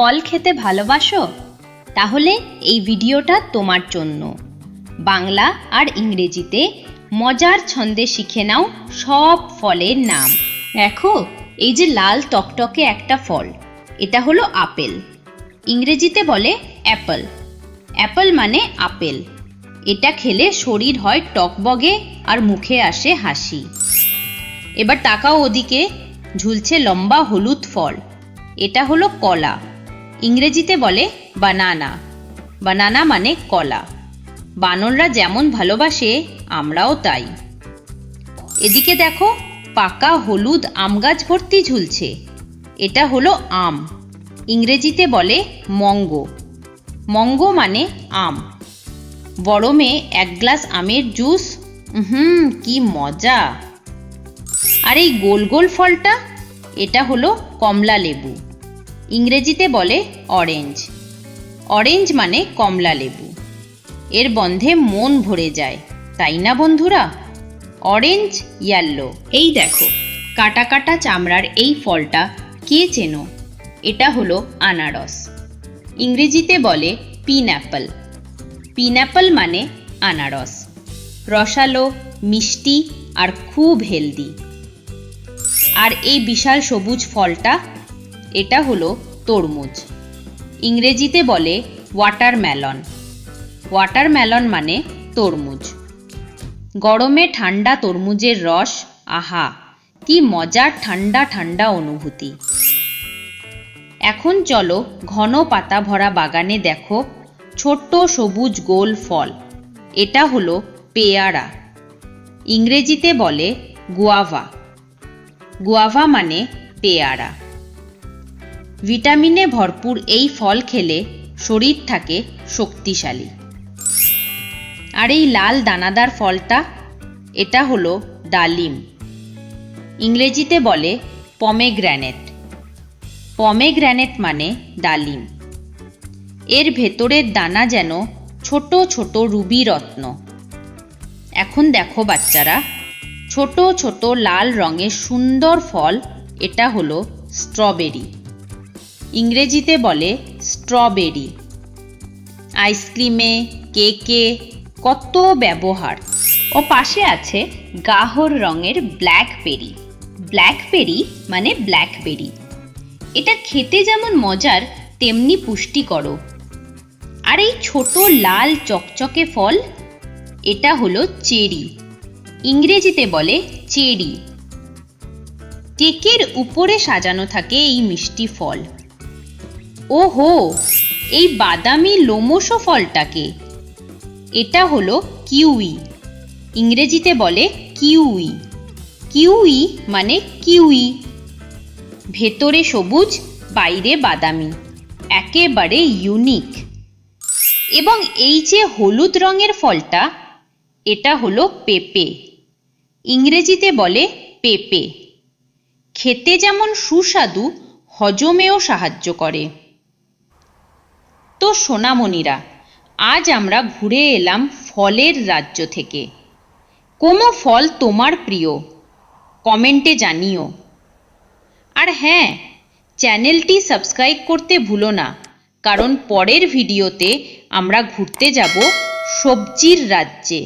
ফল খেতে ভালোবাসো? তাহলে এই ভিডিওটা তোমার জন্য। বাংলা আর ইংরেজিতে মজার ছন্দে শিখে নাও সব ফলের নাম। দেখো, এই যে লাল টকটকে একটা ফল, এটা হলো আপেল। ইংরেজিতে বলে অ্যাপল। অ্যাপল মানে আপেল। এটা খেলে শরীর হয় টকবগে আর মুখে আসে হাসি। এবার তাকাও ওদিকে, ঝুলছে লম্বা হলুদ ফল। এটা হলো কলা। ইংরেজিতে বলে বানানা। বানানা মানে কলা। বানররা যেমন ভালোবাসে, আমরাও তাই। এদিকে দেখো, পাকা হলুদ আম গাছ ভর্তি ঝুলছে। এটা হলো আম। ইংরেজিতে বলে মঙ্গো। মঙ্গো মানে আম। গরমে এক গ্লাস আমের জুস হুম কি মজা। আর এই গোল গোল ফলটা, এটা হলো কমলা লেবু। ইংরেজিতে বলে অরেঞ্জ অরেঞ্জ মানে কমলা লেবু। এর গন্ধে মন ভরে যায়, তাই না বন্ধুরা? অরেঞ্জ ইয়াল্লো এই দেখো, কাটা কাটা চামড়ার এই ফলটা কে চেনো? এটা হলো আনারস। ইংরেজিতে বলে পিন অ্যাপল পিনঅ্যাপল মানে আনারস। রসালো, মিষ্টি আর খুব হেলদি আর এই বিশাল সবুজ ফলটা এটা হলো তরমুজ। ইংরেজিতে বলে ওয়াটারমেলন ওয়াটারমেলন মানে তরমুজ। গরমে ঠান্ডা তরমুজের রস, আহা, কি মজার ঠান্ডা ঠান্ডা অনুভূতি। এখন চলো ঘন পাতা ভরা বাগানে দেখো ছোট্ট সবুজ গোল ফল। এটা হলো পেয়ারা। ইংরেজিতে বলে গুয়াভা। গুয়াভা মানে পেয়ারা। ভিটামিনে ভরপুর এই ফল খেলে শরীর থাকে শক্তিশালী। আর এই লাল দানাদার ফলটা, এটা হলো ডালিম। ইংরেজিতে বলে পমেগ্র্যানেট পমেগ্র্যানেট মানে ডালিম। এর ভেতরের দানা যেন ছোট ছোট রুবি রত্ন। এখন দেখো বাচ্চারা, ছোট ছোট লাল রঙের সুন্দর ফল, এটা হলো স্ট্রবেরি ইংরেজিতে বলে স্ট্রবেরি। আইসক্রিমে, কেকে কত ব্যবহার। ও পাশে আছে গাহর রঙের ব্ল্যাকবেরি ব্ল্যাকবেরি মানে ব্ল্যাকবেরি এটা খেতে যেমন মজার, তেমনি পুষ্টিকরও আর এই ছোট লাল চকচকে ফল, এটা হলো চেরি। ইংরেজিতে বলে চেরি। কেকের উপরে সাজানো থাকে এই মিষ্টি ফল। ওহো, এই বাদামি লোমসো ফলটাকে। এটা হলো কিউই। ইংরেজিতে বলে কিউই। কিউই মানে কিউই। ভেতরে সবুজ, বাইরে বাদামি। একেবারে ইউনিক। এবং এই যে হলুদ রঙের ফলটা, এটা হলো পেঁপে। ইংরেজিতে বলে পেঁপে। খেতে যেমন সুস্বাদু, হজমেও সাহায্য করে। সোনামণিরা, আজ আমরা ঘুরে এলাম ফলের রাজ্য থেকে। কোনো ফল তোমার প্রিয়, কমেন্টে জানিও। আর হ্যাঁ চ্যানেলটি সাবস্ক্রাইব করতে ভুলো না, কারণ পরের ভিডিওতে আমরা ঘুরতে যাব সবজির রাজ্যে।